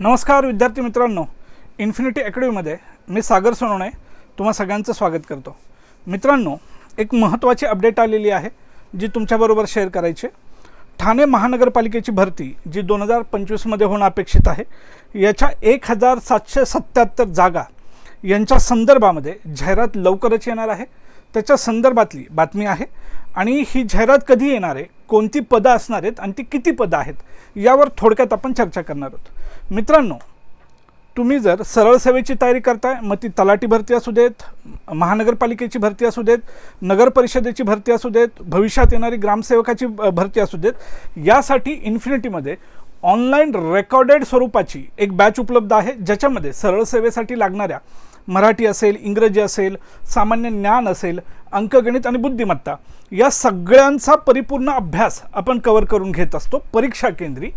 नमस्कार विद्यार्थी मित्रांनो इन्फिनिटी अकॅडमीमध्ये मी सागर सोनवणे तुम्हा सगळ्यांचं स्वागत करतो. मित्रांनो एक महत्त्वाची अपडेट आलेली आहे जी तुमच्याबरोबर शेअर करायची ठाणे महानगरपालिकेची भरती जी दोन हजार पंचवीसमध्ये होणं अपेक्षित आहे याच्या एक हजार सातशे सत्त्याहत्तर जागा यांच्या संदर्भामध्ये जाहिरात लवकरच येणार आहे. त्याच्या संदर्भातली बातमी आहे. आणि ही जाहिरात कधी येणार आहे कोणती पदं असणार आहेत आणि ती किती पदं आहेत यावर थोडक्यात आपण चर्चा करणार आहोत. मित्रांनो तुम्ही जर सरळ सेवेची तयारी करताय मग ती तलाठी भरती असू देत महानगरपालिकेची भरती असू देत नगर परिषदेची भरती असू देत भविष्यात येणारी ग्रामसेवकाची भरती असू देत यासाठी इन्फिनिटीमध्ये ऑनलाईन रेकॉर्डेड स्वरूपाची एक बॅच उपलब्ध आहे ज्याच्यामध्ये सरळ सेवेसाठी लागणाऱ्या मराठी असेल इंग्रजी असेल सामान्य ज्ञान असेल अंकगणित आणि बुद्धिमत्ता या सगळ्यांचा परिपूर्ण अभ्यास आपण कवर करून घेत असतो परीक्षा केंद्री.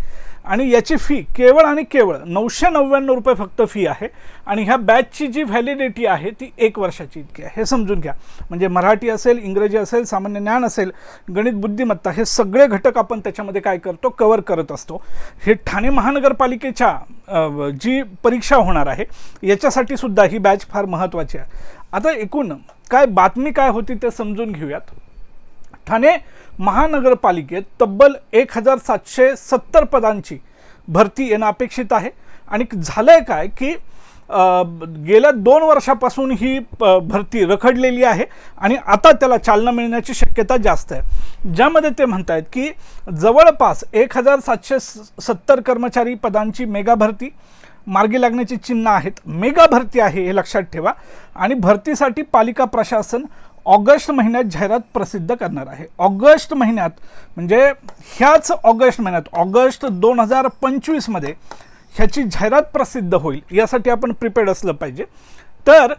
आणि याची फी केवळ आणि केवळ नऊशे नव्याण्णव रुपये फक्त फी आहे. आणि ह्या बॅचची जी व्हॅलिडिटी आहे ती एक वर्षाची इतकी आहे. हे समजून घ्या. म्हणजे मराठी असेल इंग्रजी असेल सामान्य ज्ञान असेल गणित बुद्धिमत्ता हे सगळे घटक आपण त्याच्यामध्ये काय करतो कवर करत असतो. हे ठाणे महानगरपालिकेच्या जी परीक्षा होणार आहे याच्यासाठी सुद्धा ही बॅच फार महत्त्वाची आहे. आता एकूण काय बातमी काय होती ते समजून घेऊयात. ठाणे महानगरपालिकेत तब्बल एक हजार सातशे सत्तर पदांची भरती येणं अपेक्षित आहे. आणि झालं आहे काय की गेल्या दोन वर्षापासून ही भरती रखडलेली आहे आणि आता त्याला चालना मिळण्याची शक्यता जास्त आहे. ज्यामध्ये ते म्हणत आहेत की जवळपास एक हजार सातशे सत्तर कर्मचारी पदांची मेगा भरती मार्गी लागण्याची चिन्ह आहेत. मेगा भरती आहे हे लक्षात ठेवा. आणि भरतीसाठी पालिका प्रशासन ऑगस्ट महिन्यात जाहिरात प्रसिद्ध करणार आहे. ऑगस्ट महिन्यात म्हणजे ह्याच ऑगस्ट महिन्यात ऑगस्ट दोन हजार पंचवीसमध्ये ह्याची जाहिरात प्रसिद्ध होईल. यासाठी आपण प्रिपेअर्ड असलं पाहिजे. तर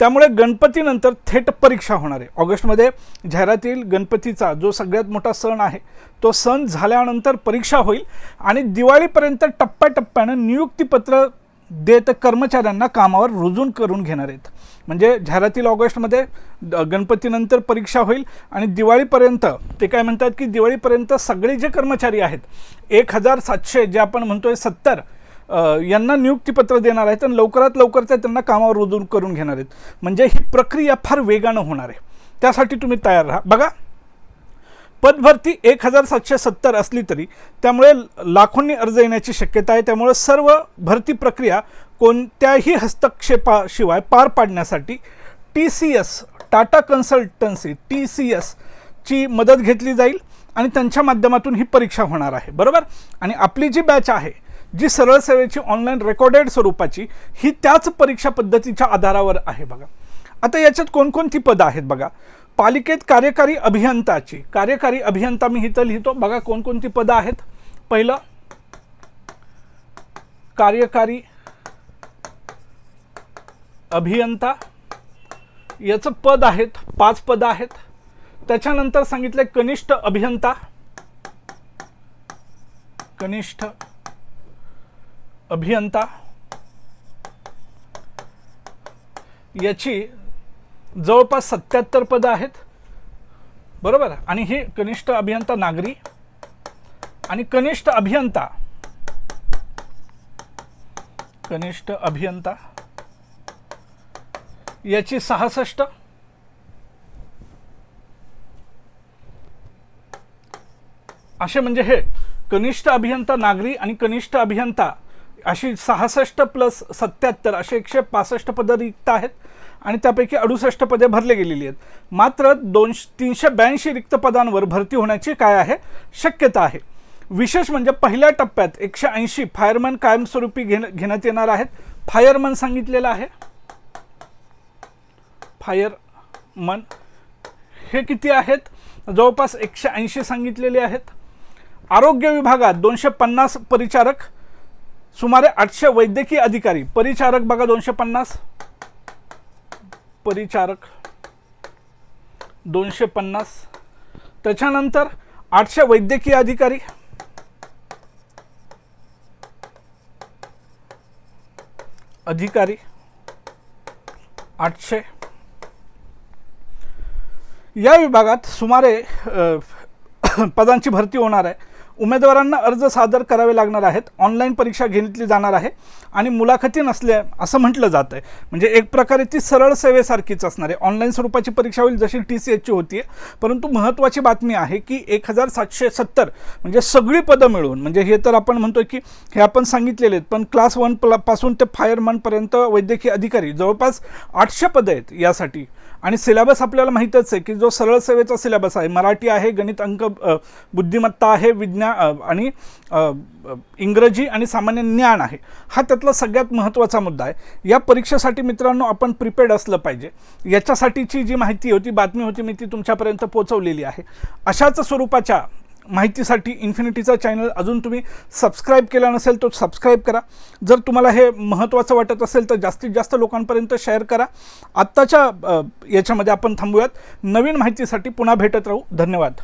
त्यामुळे गणपतीनंतर थेट परीक्षा होणार आहे. ऑगस्टमध्ये जाहिरातील गणपतीचा जो सगळ्यात मोठा सण आहे तो सण झाल्यानंतर परीक्षा होईल आणि दिवाळीपर्यंत टप्प्याटप्प्यानं नियुक्तीपत्र देत कर्मचाऱ्यांना कामावर रुजून करून घेणार आहेत. म्हणजे जाहिरातील ऑगस्टमध्ये द- गणपतीनंतर परीक्षा होईल आणि दिवाळीपर्यंत ते काय म्हणतात की दिवाळीपर्यंत सगळे जे कर्मचारी आहेत एक हजार सातशे जे आपण म्हणतोय सत्तर यांना नियुक्तीपत्र देणार आहेत आणि लवकरात लवकर त्या त्यांना कामावर रुजू करून घेणार आहेत. म्हणजे ही प्रक्रिया फार वेगानं होणार आहे. त्यासाठी तुम्ही तयार राहा. बघा पदभरती एक हजार सातशे सत्तर असली तरी त्यामुळे लाखोंनी अर्ज येण्याची शक्यता आहे. त्यामुळे सर्व भरती प्रक्रिया कोणत्याही हस्तक्षेपाशिवाय पार पाडण्यासाठी T C S Tata Consultancy T C एसची मदत घेतली जाईल आणि त्यांच्या माध्यमातून ही परीक्षा होणार आहे. बरोबर? आणि आपली जी बॅच आहे जी सरळ सेवेची ऑनलाईन रेकॉर्डेड स्वरूपाची ही त्याच परीक्षा पद्धतीच्या आधारावर आहे बघा. आता याच्यात कोणकोणती पदं आहेत बघा? पालिकेत कार्यकारी अभियंताची कार्यकारी अभियंता मी इथं लिहितो. बघा कोणकोणती पदं आहेत. पहिलं कार्यकारी अभियंता. याचं पद आहेत पाच पदं आहेत. त्याच्यानंतर सांगितलं कनिष्ठ अभियंता. कनिष्ठ अभियंता. याची जवळपास सत्याहत्तर पदं आहेत. बरोबर? आणि हे कनिष्ठ अभियंता नागरी आणि कनिष्ठ अभियंता. कनिष्ठ अभियंता. याची सहासष्ट. असे म्हणजे हे कनिष्ठ अभियंता नागरी आणि कनिष्ठ अभियंता अशी सहासष्ट प्लस सत्याहत्तर असे एकशे पासष्ट पदं रिक्त आहेत आणि त्यापैकी अडुसष्ट पदे भरले गेलेली आहेत. मात्र दोनशे तीनशे ब्याऐंशी रिक्त पदांवर भरती होण्याची काय आहे? शक्यता आहे. विशेष म्हणजे पहिल्या टप्प्यात एकशे ऐंशी फायरमन कायमस्वरूपी घेण घेण्यात येणार आहेत. फायरमन सांगितलेलं आहे. फायरमन हे किती आहेत? जवळपास एकशे ऐंशी सांगितलेले आहेत. आरोग्य विभागात दोनशे पन्नास परिचारक सुमारे आठशे वैद्यकीय अधिकारी. परिचारक बघा दोनशे पन्नास. परिचारक दोनशे पन्नास. त्याच्यानंतर आठशे वैद्यकीय अधिकारी. अधिकारी. आठशे. या विभागात सुमारे पदांची भरती होणार आहे. उमेदवारांना अर्ज सादर करावे लागणार आहेत. ऑनलाईन परीक्षा घेतली जाणार आहे. आणि मुलाखती नसल्या असं म्हटलं जात आहे. म्हणजे एक प्रकारे ती सरळ सेवेसारखीच असणार आहे. ऑनलाईन स्वरूपाची परीक्षा होईल जशी टी सी एचची होती आहे परंतु महत्त्वाची बातमी आहे की एक हजार सातशे सत्तर म्हणजे सगळी पदं मिळून म्हणजे हे तर आपण म्हणतोय की हे आपण सांगितलेले आहेत पण क्लास वनपासून ते फायरमॅनपर्यंत वैद्यकीय अधिकारी जवळपास आठशे पदं आहेत यासाठी. आणि सिलेबस आपल्याला माहीतच आहे की जो सरळ सेवेचा सिलेबस आहे मराठी आहे गणित अंक बुद्धिमत्ता आहे विज्ञान आणि इंग्रजी आणि सामान्य ज्ञान आहे हा त्यातला सगळ्यात महत्त्वाचा मुद्दा आहे. या परीक्षेसाठी मित्रांनो आपण प्रिपेड असलं पाहिजे. याच्यासाठीची जी माहिती होती बातमी होती मी ती तुमच्यापर्यंत पोहोचवलेली आहे. अशाच स्वरूपाच्या माहितीसाठी इन्फिनिटीचा चॅनल अजून तुम्ही सबस्क्राईब केला नसेल तर सबस्क्राईब करा. जर तुम्हाला हे महत्त्वाचं वाटत असेल तर जास्तीत जास्त लोकांपर्यंत शेअर करा. आत्ताच्या याच्यामध्ये आपण थांबूयात. नवीन माहितीसाठी पुन्हा भेटत राहू. धन्यवाद.